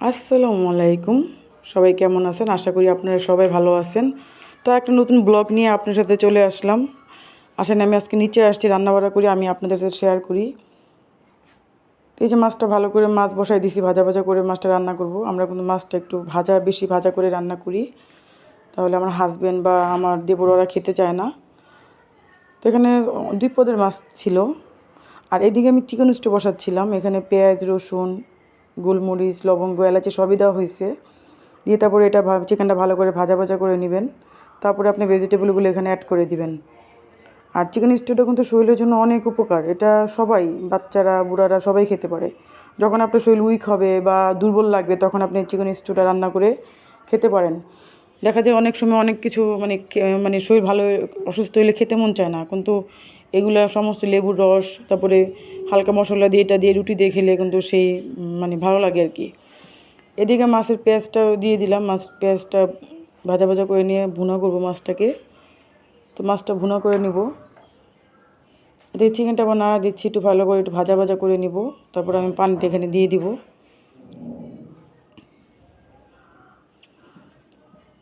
আসসালামু আলাইকুম। সবাই কেমন আছেন? আশা করি আপনারা সবাই ভালো আছেন। তো একটা নতুন ব্লগ নিয়ে আপনার সাথে চলে আসলাম। আসেন, আমি আজকে নিচে আসছি, রান্নাবাড়া করি, আমি আপনাদের সাথে শেয়ার করি। এই যে মাছটা ভালো করে মাছ বসাই দিছি, ভাজা ভাজা করে মাছটা রান্না করব। আমরা কিন্তু মাছটা একটু ভাজা, বেশি ভাজা করে রান্না করি। তাহলে আমার হাজব্যান্ড বা আমার দেবররা খেতে চায় না। তো এখানে দুই পদের মাছ ছিল। আর এদিকে আমি চিকেন স্টু বসাচ্ছিলাম। এখানে পেঁয়াজ, রসুন গোলমরিচ, লবঙ্গ এলাচি সবই দেওয়া হয়েছে। দিয়ে তারপরে এটা চিকেনটা ভালো করে ভাজা ভাজা করে নেবেন। তারপরে আপনি ভেজিটেবলগুলো এখানে অ্যাড করে দিবেন। আর চিকেন স্টুটা কিন্তু শরীরের জন্য অনেক উপকার। এটা সবাই, বাচ্চারা, বুড়ারা সবাই খেতে পারে। যখন আপনার শরীর উইক হবে বা দুর্বল লাগবে, তখন আপনি চিকেন স্টুটা রান্না করে খেতে পারেন। দেখা যায় অনেক সময় অনেক কিছু মানে মানে শরীর ভালো, অসুস্থ হলে খেতে মন চায় না। কিন্তু এগুলো সমস্ত লেবুর রস, তারপরে হালকা মশলা দিয়ে এটা দিয়ে রুটি দিয়ে খেলে কিন্তু সেই মানে ভালো লাগে আর কি। এদিকে মাছের পেঁয়াজটা দিয়ে দিলাম। মাছ পেঁয়াজটা ভাজা ভাজা করে নিয়ে ভুনা করব মাছটাকে। তো মাছটা ভুনা করে নিব। এদিকে চিকেনটা আবার নাড়া দিচ্ছি, একটু ভালো করে একটু ভাজা ভাজা করে নিব। তারপর আমি পানিটা এখানে দিয়ে দিব।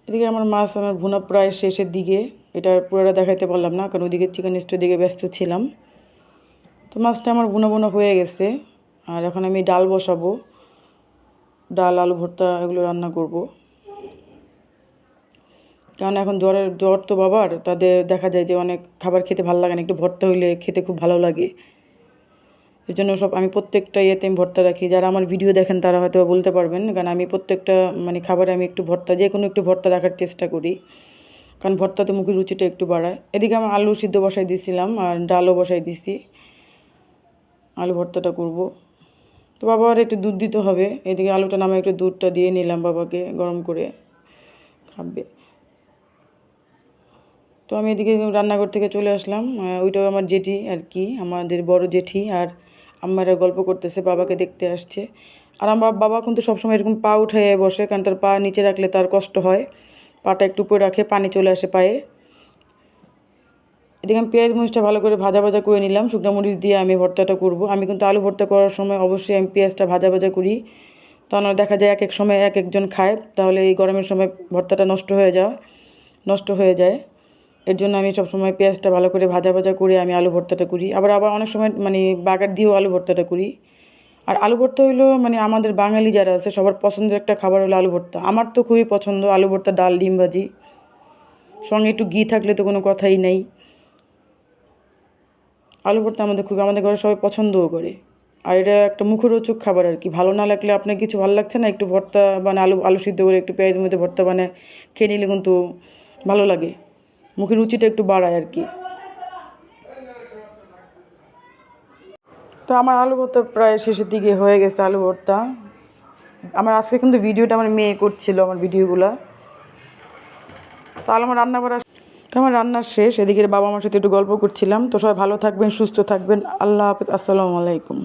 এদিকে আমার মাছ আমার ভুনা প্রায় শেষের দিকে। এটা পুরোটা দেখাইতে পারলাম না, কারণ ওইদিকে চিকেন স্টোর দিকে ব্যস্ত ছিলাম। তো মাছটা আমার ভুনা ভুনা হয়ে গেছে, আর এখন আমি ডাল বসাবো। ডাল, আলু ভর্তা এগুলো রান্না করব। কারণ এখন জ্বরের, জ্বর তো বাবার, তাদের দেখা যায় যে অনেক খাবার খেতে ভালো লাগে না, একটু ভর্তা হইলে খেতে খুব ভালো লাগে। এই জন্য সব, আমি প্রত্যেকটা ইয়েতে আমি ভর্তা রাখি। যারা আমার ভিডিও দেখেন তারা হয়তো বলতে পারবেন, কারণ আমি প্রত্যেকটা মানে খাবারে আমি একটু ভর্তা যে কোনো একটু ভর্তা রাখার চেষ্টা করি। কারণ ভর্তাতে মুখের রুচিটা একটু বাড়ায়। এদিকে আমি আলু সিদ্ধ বসাই দিয়েছিলাম আর ডালও বসাই দিছি। আলু ভর্তাটা করব। তো বাবা আর একটু দুধ দিতে হবে। এদিকে আলুটা নামে একটু দুধটা দিয়ে নিলাম বাবাকে গরম করে খাবে। তো আমি এদিকে রান্নাঘর থেকে চলে আসলাম। ওইটাও আমার জেঠি আর কি, আমাদের বড় জেঠি আর আম্মারা গল্প করতেছে, বাবাকে দেখতে আসছে। আর আমার বাবা কিন্তু সবসময় এরকম পা উঠে বসে, কারণ তার পা নিচে রাখলে তার কষ্ট হয়। পাটা একটু উপরে রাখে, পানি চলে আসে পায়ে। এদিকে আমি পেঁয়াজ মরিচটা ভালো করে ভাজা ভাজা করে নিলাম। শুকনো মরিচ দিয়ে আমি ভর্তাটা করব। আমি কিন্তু আলু ভর্তা করার সময় অবশ্যই আমি পেঁয়াজটা ভাজা ভাজা করি। তাহলে দেখা যায় এক এক সময় এক একজন খায়। তাহলে এই গরমের সময় ভর্তাটা নষ্ট হয়ে যায় নষ্ট হয়ে যায়। এর জন্য আমি সবসময় পেঁয়াজটা ভালো করে ভাজা ভাজা করে আমি আলু ভর্তাটা করি। আবার আবার অনেক সময় মানে বাগার দিয়েও আলু ভর্তাটা করি। আর আলু ভর্তা হলো মানে আমাদের বাঙালি যারা আছে, সবার পছন্দের একটা খাবার হলো আলু ভর্তা। আমার তো খুবই পছন্দ আলু ভর্তা, ডাল, ডিম ভাজি। সঙ্গে একটু ঘি থাকলে তো কোনো কথাই নেই। আলু ভর্তা আমাদের খুবই আমাদের ঘরে সবাই পছন্দও করে। আর এটা একটা মুখরোচক খাবার আর কি। ভালো না লাগলে আপনার কিছু ভালো লাগছে না? একটু ভর্তা মানে আলু আলু সিদ্ধ করে একটু পেঁয়াজের মধ্যে ভর্তা বানায়, খেয়ে নিলে কিন্তু ভালো লাগে। মুখের রুচিটা একটু বাড়ায় আর কি। তো আমার আলু ভর্তা প্রায় শেষের দিকে হয়ে গেছে আলু ভর্তা। আমার আজকে কিন্তু ভিডিওটা আমার মেয়ে করছিল, আমার ভিডিওগুলো তাহলে আমার রান্না করা তো আমার রান্না শেষ এদিকে বাবা মার সাথে একটু গল্প করছিলাম। তো সবাই ভালো থাকবেন, সুস্থ থাকবেন। আল্লাহ হাফিজ, আসসালামু আলাইকুম।